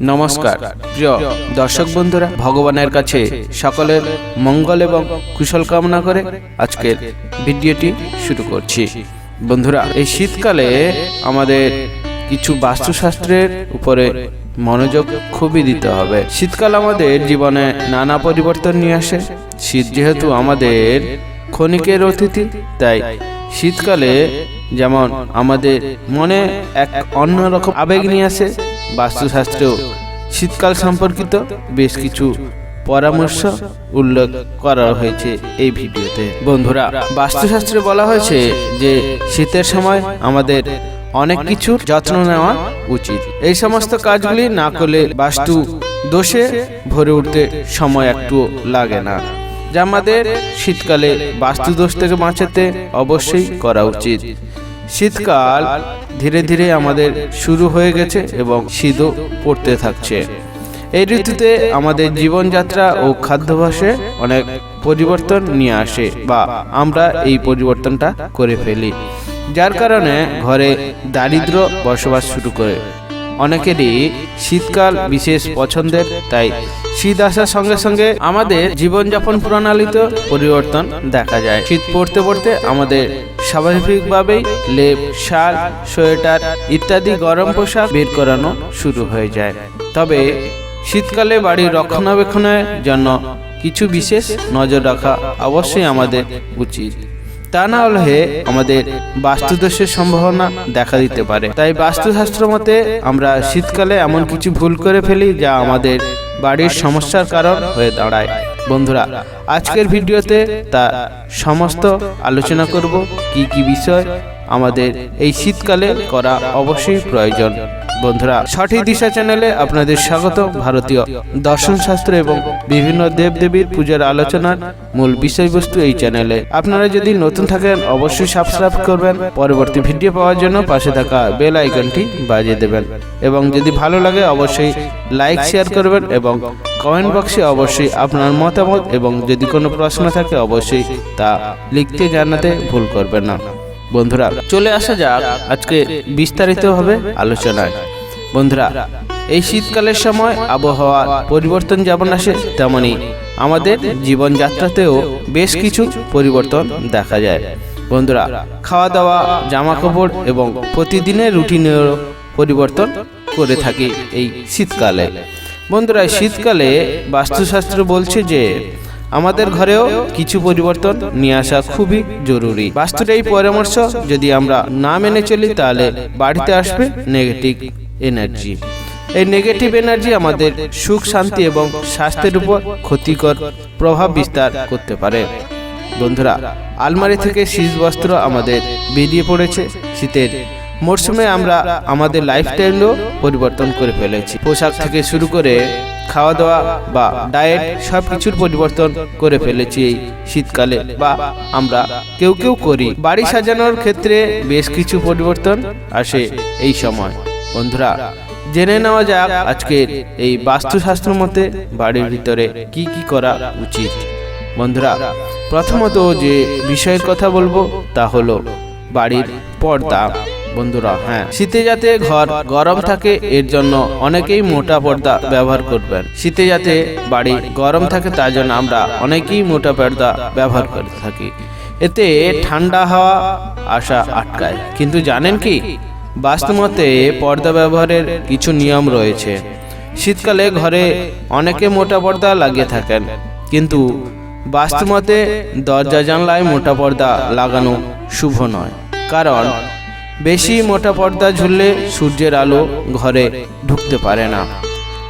নমস্কার। প্রিয় দর্শক বন্ধুরা, ভগবানের কাছে সকলের মঙ্গল এবং কুশল কামনা করে আজকের ভিডিওটি শুরু করছি। বন্ধুরা, এই শীতকালে আমাদের কিছু বাস্তুশাস্ত্রের উপরে মনোযোগ খুবই দিতে হবে। শীতকাল আমাদের জীবনে নানা পরিবর্তন নিয়ে আসে। শীত যেহেতু আমাদের ক্ষণিকের অতিথি, তাই শীতকালে যেমন আমাদের মনে এক অন্যরকম আবেগ নিয়ে আসে বাস্তুশাস্ত্রেও শীতকাল সম্পর্কিত বেশ কিছু পরামর্শ উল্লেখ করা হয়েছে এই ভিডিওতে। বন্ধুরা, বাস্তুশাস্ত্রে বলা হয়েছে যে শীতের সময় আমাদের অনেক কিছুর যত্ন নেওয়া উচিত। এই সমস্ত কাজগুলি না করলে বাস্তু দোষে ভরে উঠতে সময় একটু লাগে না। যা আমাদের শীতকালে বাস্তুদোষ থেকে বাঁচাতে অবশ্যই করা উচিত। শীতকাল ধীরে ধীরে আমাদের শুরু হয়ে গেছে এবং শীতও পড়তে থাকছে। এই ঋতুতে আমাদের জীবনযাত্রা ও খাদ্যাভ্যাসে অনেক পরিবর্তন নিয়ে আসে বা আমরা এই পরিবর্তনটা করে ফেলি। যার কারণে ঘরে দারিদ্র বসবাস শুরু করে। অনেকেরই শীতকাল বিশেষ পছন্দের, তাই শীত আসার সঙ্গে সঙ্গে আমাদের জীবনযাপন প্রণালীতে পরিবর্তন দেখা যায়। শীত পড়তে পড়তে আমাদের স্বাভাবিকভাবেই লেপ, শাল, সোয়েটার ইত্যাদি গরম পোশাক বের করানো শুরু হয়ে যায়। তবে শীতকালে বাড়ির রক্ষণাবেক্ষণের জন্য কিছু বিশেষ নজর রাখা অবশ্যই আমাদের উচিত। তা না হলে আমাদের বাস্তুদোষের সম্ভাবনা দেখা দিতে পারে। তাই বাস্তুশাস্ত্র মতে আমরা শীতকালে এমন কিছু ভুল করে ফেলি যা আমাদের বাড়ির সমস্যার কারণ হয়ে দাঁড়ায়। বন্ধুরা, আজকের ভিডিওতে তা সমস্ত আলোচনা করব, কি কি বিষয় আমাদের এই শীতকালে করা অবশ্যই প্রয়োজন। বন্ধুরা, সঠিক দিশা চ্যানেলে আপনাদের স্বাগত ভারতীয় দর্শন শাস্ত্র এবং বিভিন্ন দেবদেবীর পূজার আলোচনার মূল বিষয়বস্তু এই চ্যানেলে। আপনারা যদি নতুন থাকেন, অবশ্যই সাবস্ক্রাইব করবেন। পরবর্তী ভিডিও পাওয়ার জন্য পাশে থাকা বেল আইকনটি বাজিয়ে দেবেন। এবং যদি ভালো লাগে, অবশ্যই লাইক, শেয়ার করবেন এবং কমেন্ট বক্সে অবশ্যই আপনার মতামত এবং যদি কোনো প্রশ্ন থাকে, অবশ্যই তা লিখতে জানাতে ভুল করবেন না। বন্ধুরা, চলে আসা যাক আজকে বিস্তারিতভাবে আলোচনায়। বন্ধুরা, এই শীতকালের সময় আবহাওয়ার পরিবর্তন যেমন আসে তেমনই আমাদের জীবনযাত্রাতেও বেশ কিছু পরিবর্তন দেখা যায়। বন্ধুরা খাওয়া দাওয়া জামা কাপড় এবং প্রতিদিনের রুটিনেরও পরিবর্তন করে থাকি এই শীতকালে। বন্ধুরা শীতকালে বাস্তুশাস্ত্র বলছে যে আমাদের ঘরেও কিছু পরিবর্তন নিয়ে আসা খুবই জরুরি। বাস্তুর এই পরামর্শ যদি আমরা না মেনে চলি, তাহলে বাড়িতে আসবে নেগেটিভ এনার্জি এই নেগেটিভ এনার্জি আমাদের সুখ, শান্তি এবং স্বাস্থ্যের উপর ক্ষতিকর প্রভাব বিস্তার করতে পারে। বন্ধুরা, আলমারি থেকে শীত বস্ত্র আমাদের বেরিয়ে পড়েছে। শীতের মরশুমে আমরা আমাদের লাইফস্টাইলও পরিবর্তন করে ফেলেছি। পোশাক থেকে শুরু করে খাওয়া দাওয়া বা ডায়েট সব কিছুর পরিবর্তন করে ফেলেছি এই শীতকালে বা আমরা কেউ কেউ করি। বাড়ি সাজানোর ক্ষেত্রে বেশ কিছু পরিবর্তন আসে এই সময়। বন্ধুরা, জেনে নেওয়া যাক আজকের এই বাস্তুশাস্ত্র মতে বাড়ির ভিতরে কি কি করা উচিত। বন্ধুরা, প্রথমত যে বিষয়ের কথা বলব তা হলো বাড়ির পর্দা। বন্ধুরা হ্যাঁ। শীতে যাতে ঘর গরম থাকে, এর জন্য অনেকেই মোটা পর্দা ব্যবহার করবেন। শীতে যাতে বাড়ি গরম থাকে, তার জন্য আমরা অনেকেই মোটা পর্দা ব্যবহার করে থাকি। এতে ঠান্ডা হাওয়া আসা আটকায়। কিন্তু জানেন কি? বাস্তুমতে পর্দা ব্যবহারের কিছু নিয়ম রয়েছে। শীতকালে ঘরে অনেকে মোটা পর্দা লাগিয়ে থাকেন। কিন্তু বাস্তুমতে দরজা জানলায় মোটা পর্দা লাগানো শুভ নয়। কারণ বেশি মোটা পর্দা ঝুললে সূর্যের আলো ঘরে ঢুকতে পারে না।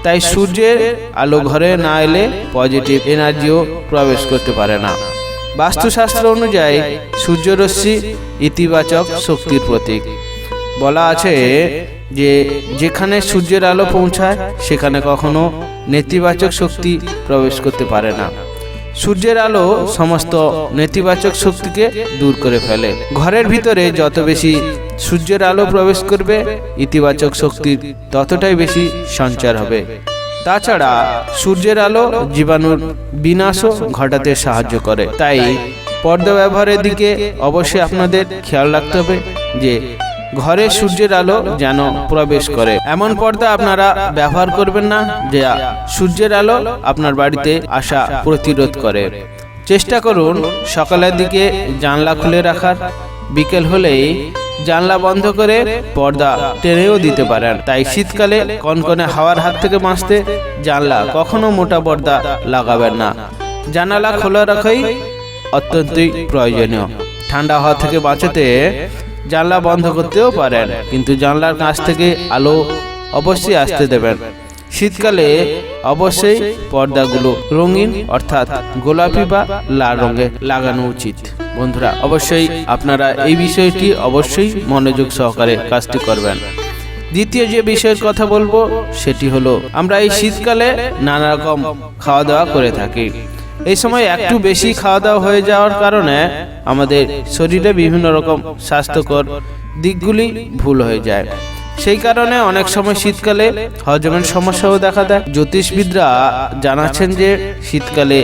তাই সূর্যের আলো ঘরে না এলে পজিটিভ এনার্জিও প্রবেশ করতে পারে না। বাস্তুশাস্ত্র অনুযায়ী সূর্যরশ্মি ইতিবাচক শক্তির প্রতীক। বলা আছে যে যেখানে সূর্যের আলো পৌঁছায় সেখানে কখনো নেতিবাচক শক্তি প্রবেশ করতে পারে না। সূর্যের আলো সমস্ত নেতিবাচক শক্তিকে দূর করে ফেলে। ঘরের ভিতরে যত বেশি সূর্যের আলো প্রবেশ করবে, ইতিবাচক শক্তির ততটাই বেশি সঞ্চার হবে। তাছাড়া সূর্যের আলো জীবাণুর বিনাশও ঘটাতে সাহায্য করে। তাই পর্দা ব্যবহারের দিকে অবশ্যই আপনাদের খেয়াল রাখতে হবে যে ঘরে সূর্যের আলো যেন প্রবেশ করে। এমন পর্দা আপনারা ব্যবহার করবেন না যে সূর্যের আলো আপনার বাড়িতে আসা প্রতিরোধ করে। চেষ্টা করুন সকালের দিকে জানলা খুলে রাখার। বিকেল হলেই জানলা বন্ধ করে পর্দা টেনেও দিতে পারেন। তাই শীতকালে কনকনে হাওয়ার হাত থেকে বাঁচতে জানলা কখনো মোটা পর্দা লাগাবেন না। জানালা খোলা রাখাই অত্যন্তই প্রয়োজনীয়। ঠান্ডা হওয়া থেকে বাঁচাতে জানলা বন্ধ করতেও পারেন, কিন্তু জানলার কাছ থেকে আলো অবশ্যই আসতে দেবেন। শীতকালে অবশ্যই পর্দাগুলো রঙিন, অর্থাৎ গোলাপি বা লাল রঙে লাগানো উচিত। বন্ধুরা, অবশ্যই আপনারা এই বিষয়টি অবশ্যই মনোযোগ সহকারে কাজটি করবেন। দ্বিতীয় যে বিষয়ের কথা বলব, সেটি হলো, আমরা এই শীতকালে নানা রকম খাওয়া দাওয়া করে থাকি। এই সময় একটু বেশি খাওয়া দাওয়া হয়ে যাওয়ার কারণে আমাদের শরীরে বিভিন্ন রকম স্বাস্থ্যকর দিকগুলি ভুল হয়ে যায়। সেই কারণে অনেক সময় শীতকালে হজমের সমস্যাও দেখা দেয়। জ্যোতিষবিদরা জানাচ্ছেন যে শীতকালে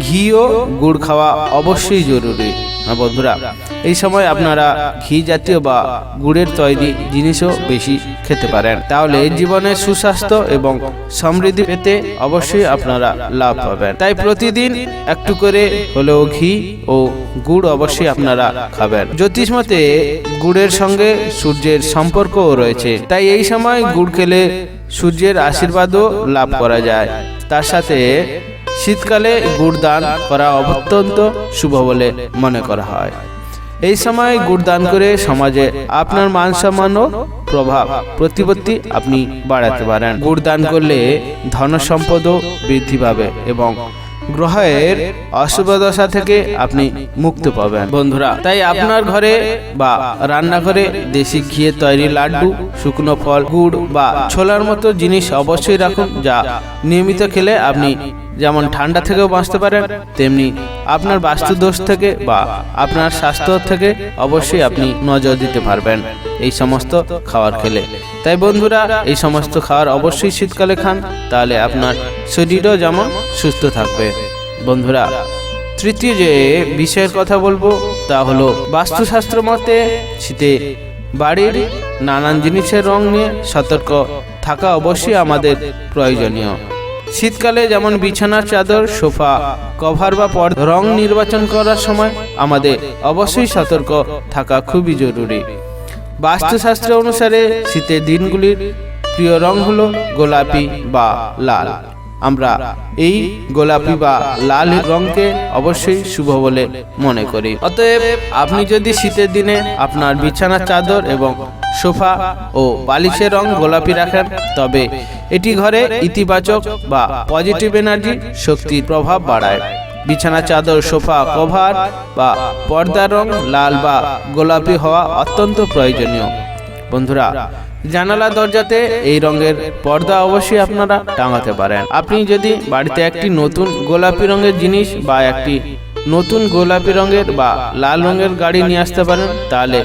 ঘি ও গুড় খাওয়া অবশ্যই জরুরি। হ্যাঁ বন্ধুরা, এই সময় আপনারা ঘি জাতীয় বা গুড়ের তৈরি জিনিসও বেশি খেতে পারেন। তাহলে জীবনে সুস্বাস্থ্য এবং সমৃদ্ধি পেতে অবশ্যই আপনারা লাভ পাবেন। তাই প্রতিদিন একটু করে হলেও ঘি ও গুড় অবশ্যই আপনারা খাবেন। জ্যোতিষ মতে, গুড়ের সঙ্গে সূর্যের সম্পর্কও রয়েছে। তাই এই সময় গুড় খেলে সূর্যের আশীর্বাদও লাভ করা যায়। তার সাথে শীতকালে গুড় দান করা অত্যন্ত শুভ বলে মনে করা হয়। এই সময় গুড় দান করে সমাজে আপনার মান সম্মান ও প্রভাব, প্রতিপত্তি আপনি বাড়াতে পারেন। গুড় দান করলে ধন সম্পদও বৃদ্ধি পাবে এবং গ্রহের অশুভ দশা থেকে আপনি মুক্ত পাবেন। বন্ধুরা, তাই আপনার ঘরে বা রান্নাঘরে দেশি ঘিয়ে তৈরি লাড্ডু, শুকনো ফল, গুড় বা ছোলার মতো জিনিস অবশ্যই রাখুন যা নিয়মিত খেলে আপনি যেমন ঠান্ডা থেকেও বাঁচতে পারেন, তেমনি আপনার বাস্তু দোষ থেকে বা আপনার স্বাস্থ্য থেকে অবশ্যই আপনি নজর দিতে পারবেন এই সমস্ত খাবার খেলে। তাই বন্ধুরা, এই সমস্ত খাবার অবশ্যই শীতকালে খান, তাহলে আপনার শরীরও যেমন সুস্থ থাকবে। বন্ধুরা, তৃতীয় যে বিষয়ের কথা বলব, তা হলো বাস্তুশাস্ত্র মতে শীতে বাড়ির নানান জিনিসের রং নিয়ে সতর্ক থাকা অবশ্যই আমাদের প্রয়োজনীয়। শীতকালে যেমন বিছানার চাদর, সোফা, কভার বা পর রং নির্বাচন করার সময় আমাদের অবশ্যই সতর্ক থাকা খুবই জরুরি। বাস্তুশাস্ত্র অনুসারে শীতের দিনগুলির প্রিয় রং হলো গোলাপি বা লাল। আমরা এই গোলাপি বা লাল রংকে অবশ্যই শুভ বলে মনে করি। অতএব আপনি যদি শীতের দিনে আপনার বিছানার চাদর এবং সোফা ও বালিশের রং গোলাপি রাখেন, তবে এটি ঘরে ইতিবাচক বা পজিটিভ এনার্জি শক্তির প্রভাব বাড়ায়। বিছানা, চাদর, সোফা, কভার বা পর্দার রং লাল বা গোলাপি হওয়া অত্যন্ত প্রয়োজনীয়। বন্ধুরা জানালা দরজাতে এই রঙের পর্দা অবশ্যই আপনারা টাঙাতে পারেন। আপনি যদি বাড়িতে একটি নতুন গোলাপি রঙের জিনিস বা একটি নতুন গোলাপি রঙের বা লাল রঙের গাড়ি নিয়ে আসতে পারেন, তাহলে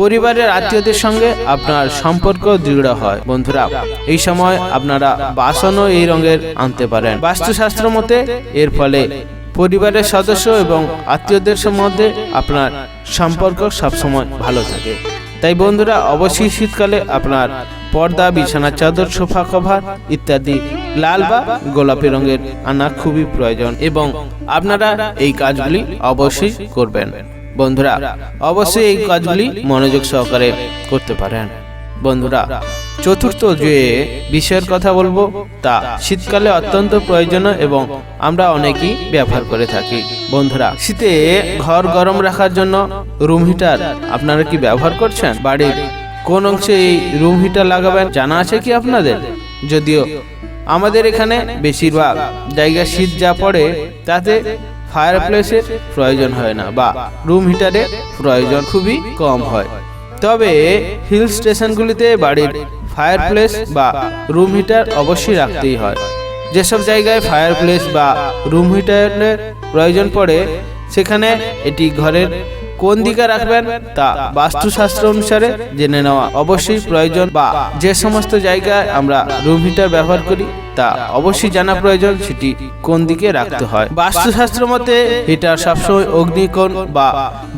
পরিবারের আত্মীয়দের সঙ্গে আপনার সম্পর্ক দৃঢ় হয়। বন্ধুরা, এই সময় আপনারা বাসনও এই রঙের আনতে পারেন। বাস্তুশাস্ত্র মতে, এর ফলে পরিবারের সদস্য এবং আত্মীয়দের মধ্যে আপনার সম্পর্ক সবসময় ভালো থাকে। তাই বন্ধুরা, অবশ্যই শীতকালে আপনার পর্দা বিছানার চাদর, সোফা কভার ইত্যাদি লাল বা গোলাপি রঙের আনা খুবই প্রয়োজন এবং আপনারা এই কাজগুলি অবশ্যই করবেন। বন্ধুরা অবশ্যই এই কাজগুলি মনোযোগ সহকারে করতে পারেন। বন্ধুরা চতুর্থ যে বিষয়ের কথা বলব তা শীতকালে অত্যন্ত প্রয়োজনীয় এবং আমরা অনেকেই ব্যবহার করে থাকি। বন্ধুরা শীতে ঘর গরম রাখার জন্য রুম হিটার আপনারা কি ব্যবহার করছেন? বাড়ির কোন অংশে এই রুম হিটার লাগাবেন? জানা আছে কি আপনাদের? যদিও আমাদের এখানে বেশিরভাগ জায়গায় শীত যা পড়ে তাতে ফায়ার প্লেসের প্রয়োজন হয় না বা রুম হিটারের প্রয়োজন খুবই কম হয়। তবে হিল স্টেশনগুলিতে বাড়ির ফায়ার প্লেস বা রুম হিটার অবশ্যই রাখতেই হয়। যেসব জায়গায় ফায়ার প্লেস বা রুম হিটারের প্রয়োজন পড়ে, সেখানে এটি ঘরের কোন দিকে রাখবেন? তা বাস্তুশাস্ত্র অনুসারে জেনে নেওয়া অবশ্যই প্রয়োজন বা যে সমস্ত জায়গায় আমরা রুম হিটার ব্যবহার করি, তা অবশ্যই জানা প্রয়োজন সেটি কোন দিকে রাখতে হয়। বাস্তুশাস্ত্র মতে হিটার সবসময় অগ্নিকোণ বা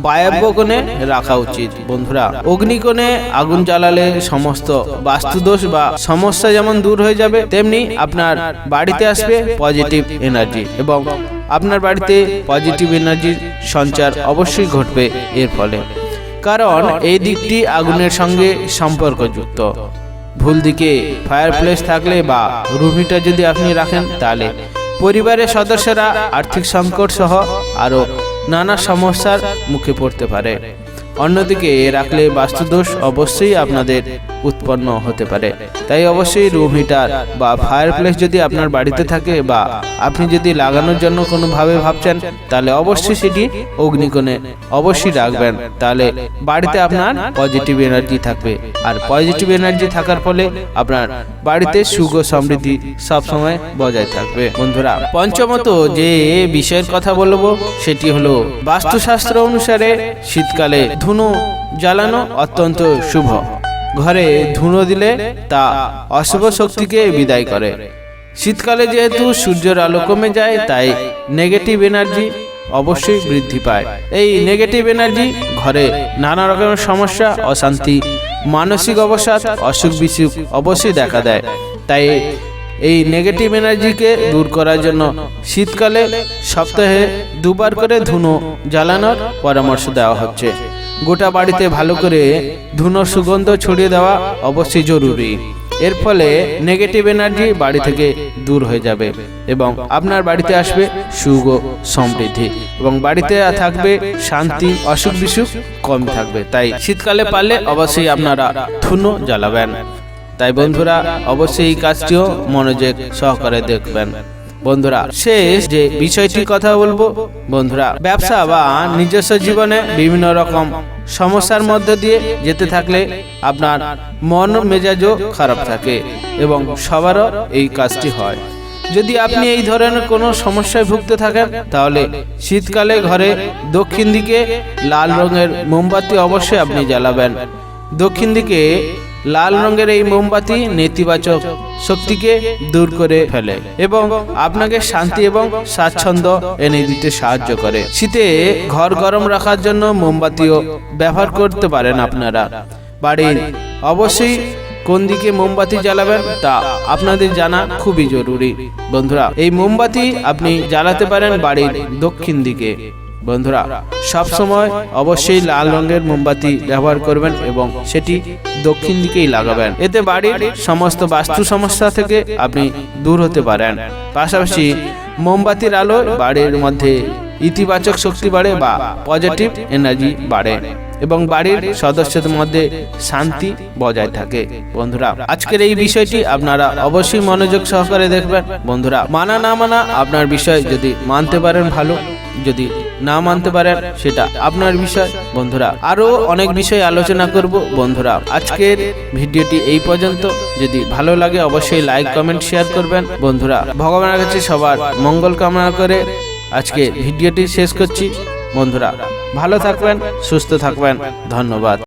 বায়ব্য কোণে রাখা উচিত। বন্ধুরা, অগ্নিকোণে আগুন জ্বালালে সমস্ত বাস্তুদোষ বা সমস্যা যেমন দূর হয়ে যাবে, তেমনি আপনার বাড়িতে আসবে পজিটিভ এনার্জি এবং আপনার বাড়িতে পজিটিভ এনার্জির সঞ্চার অবশ্যই ঘটবে এর ফলে। কারণ এই দিকটি আগুনের সঙ্গে সম্পর্কযুক্ত। ভুল দিকে ফায়ার প্লেস থাকলে বা রুম হিটার যদি আপনি রাখেন তাহলে পরিবারের সদস্যরা আর্থিক সংকট সহ আরও নানা সমস্যার মুখে পড়তে পারে। অন্যদিকে এ রাখলে বাস্তুদোষ অবশ্যই আপনাদের উৎপন্ন হতে পারে। তাই অবশ্যই রুম হিটার বা ফায়ার প্লেস যদি আপনার বাড়িতে থাকে বা আপনি যদি লাগানোর জন্য কোনোভাবে ভাবছেন, তাহলে অবশ্যই সেটি অগ্নিকোণে অবশ্যই রাখবেন। তাহলে বাড়িতে আপনার পজিটিভ এনার্জি থাকবে। আর পজিটিভ এনার্জি থাকার ফলে আপনার বাড়িতে সুখ ও সমৃদ্ধি সবসময় বজায় থাকবে। বন্ধুরা, পঞ্চমত যে বিষয়ের কথা বলব, সেটি হলো বাস্তুশাস্ত্র অনুসারে শীতকালে ধুনো জ্বালানো অত্যন্ত শুভ। ঘরে ধুনো দিলে তা অশুভ শক্তিকে বিদায় করে। শীতকালে যেহেতু সূর্যের আলো কমে যায় তাই নেগেটিভ এনার্জি অবশ্যই বৃদ্ধি পায়। এই নেগেটিভ এনার্জি ঘরে নানা রকমের সমস্যা অশান্তি মানসিক অবসাদ অসুখ বিসুখ অবশ্যই দেখা দেয়। তাই এই নেগেটিভ এনার্জিকে দূর করার জন্য শীতকালে সপ্তাহে দুবার করে ধুনো জ্বালানোর পরামর্শ দেওয়া হচ্ছে। গোটা বাড়িতে ভালো করে ধুনো সুগন্ধ ছড়িয়ে দেওয়া অবশ্যই জরুরি। এর ফলে নেগেটিভ এনার্জি বাড়ি থেকে দূর হয়ে যাবে এবং আপনার বাড়িতে আসবে সুখ ও সমৃদ্ধি এবং বাড়িতে থাকবে শান্তি, অসুখ বিসুখ কম থাকবে। তাই শীতকালে পারলে অবশ্যই আপনারা ধুনো জ্বালাবেন। তাই বন্ধুরা, অবশ্যই এই কাজটিও মনোযোগ সহকারে দেখবেন। বন্ধুরা, শেষ যে বিষয়টি কথা বলব, বন্ধুরা, ব্যবসা বা নিজস্ব জীবনে বিভিন্ন রকম সমস্যার মধ্যে দিয়ে যেতে থাকলে আপনার মন মেজাজও খারাপ থাকে এবং সবারও এই কাজটি হয়। যদি আপনি এই ধরনের কোনো সমস্যায় ভুগতে থাকেন, তাহলে শীতকালে ঘরে দক্ষিণ দিকে লাল রঙের মোমবাতি অবশ্যই আপনি জ্বালাবেন। দক্ষিণ দিকে লাল রঙের এই মোমবাতি নেতিবাচক শক্তিকে দূর করে ফেলে এবং আপনাকে শান্তি এবং স্বাচ্ছন্দ্য এনে দিতে সাহায্য করে। শীতে ঘর গরম রাখার জন্য মোমবাতিও ব্যবহার করতে পারেন আপনারা। বাড়ির অবশ্যই কোন দিকে মোমবাতি জ্বালাবেন তা আপনাদের জানা খুবই জরুরি। বন্ধুরা, এই মোমবাতি আপনি জ্বালাতে পারেন বাড়ির দক্ষিণ দিকে। বন্ধুরা, সব সময় অবশ্যই লাল রঙের মোমবাতি ব্যবহার করবেন এবং সেটি দক্ষিণ দিকেই লাগাবেন। এতে বাড়ির সমস্ত বাস্তু সমস্যা থেকে আপনি দূর হতে পারেন। পাশাপাশি মোমবাতির আলো বাড়ির মধ্যে ইতিবাচক শক্তি বাড়ে বা পজিটিভ এনার্জি বাড়ে এবং বাড়ির সদস্যদের মধ্যে শান্তি বজায় থাকে। বন্ধুরা, আজকের এই বিষয়টি আপনারা অবশ্যই মনোযোগ সহকারে দেখবেন। বন্ধুরা, মানা না মানা আপনার বিষয় যদি মানতে পারেন ভালো, যদি না মানতে পারেন সেটা আপনার বিষয়, বন্ধুরা। আরও অনেক বিষয় আলোচনা করব, বন্ধুরা। আজকের ভিডিওটি এই পর্যন্ত। যদি ভালো লাগে, অবশ্যই লাইক কমেন্ট শেয়ার করবেন, বন্ধুরা। ভগবানের কাছে সবার মঙ্গল কামনা করে আজকে ভিডিওটি শেষ করছি, বন্ধুরা। ভালো থাকবেন, সুস্থ থাকবেন। ধন্যবাদ।